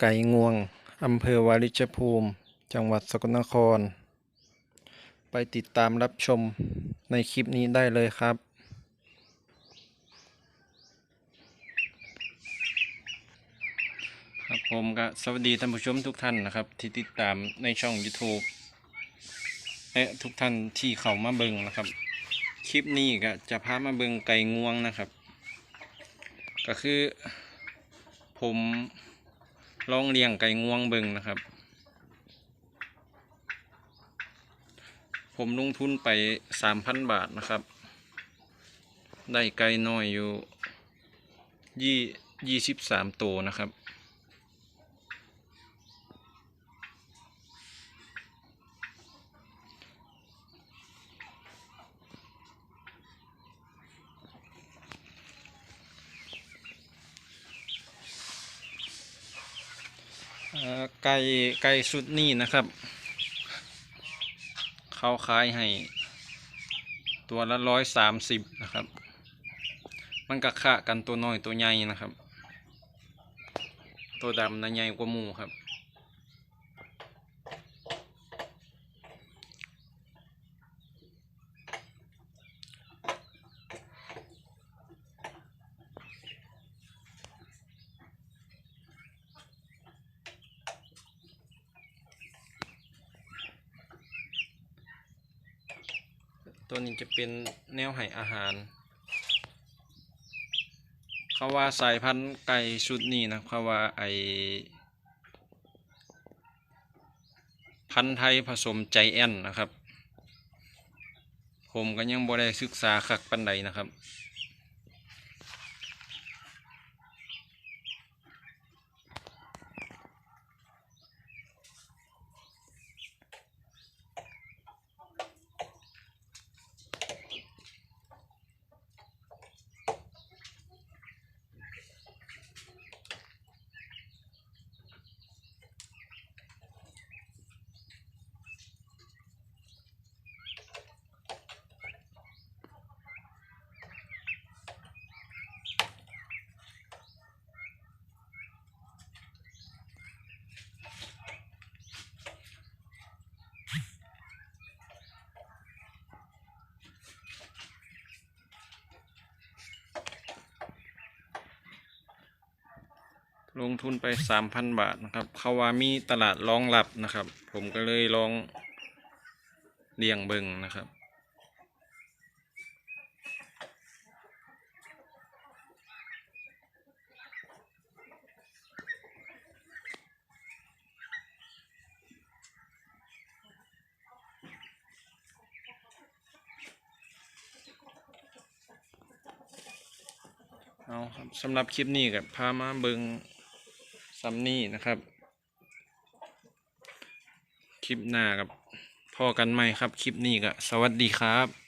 ไก่งวง อำเภอวาริชภูมิ จังหวัดสกลนคร ไปติดตามรับชมในคลิปนี้ได้เลยครับครับผมก็สวัสดีท่านผู้ชมทุกท่านนะครับ ที่ติดตามในช่อง YouTube และทุกท่านที่เข้ามาเบิ่งนะครับ คลิปนี้ก็จะพามาเบิ่งไก่งวงนะครับ ก็คือผม ลองเลี้ยงไก่งวงเบิงนะครับ ผมลงทุนไปสามพันบาทนะครับ ได้ไก่น้อยอยู่ยี่ยี่สิบสามตัวนะครับ ไก่ไก่ชุดนี้นะครับ เขาขายให้ ตัวละร้อยสามสิบนะครับ มันก็ค่ากันตัวน้อยตัวใหญ่นะครับ ตัวดำนะใหญ่กว่าหมูครับ ตัวนี้จะเป็นแนวให้อาหาร เขาว่าสายพันธุ์ไก่ชุดนี้นะเขาว่าไอพันธุ์ไทยผสมใจแอนนะครับ ผมก็ยังบ่ได้ศึกษาขักปันใดนะครับ ลงทุนไปสามพันบาทนะครับเขาว่ามีตลาดรองรับนะครับ ผมก็เลยลองเลี้ยงเบิงนะครับ เอาครับสำหรับคลิปนี้กับพามาเบิง ซัมนี่นะครับ คลิปหน้ากับพ่อกันไหมครับ คลิปนี้ก็สวัสดีครับ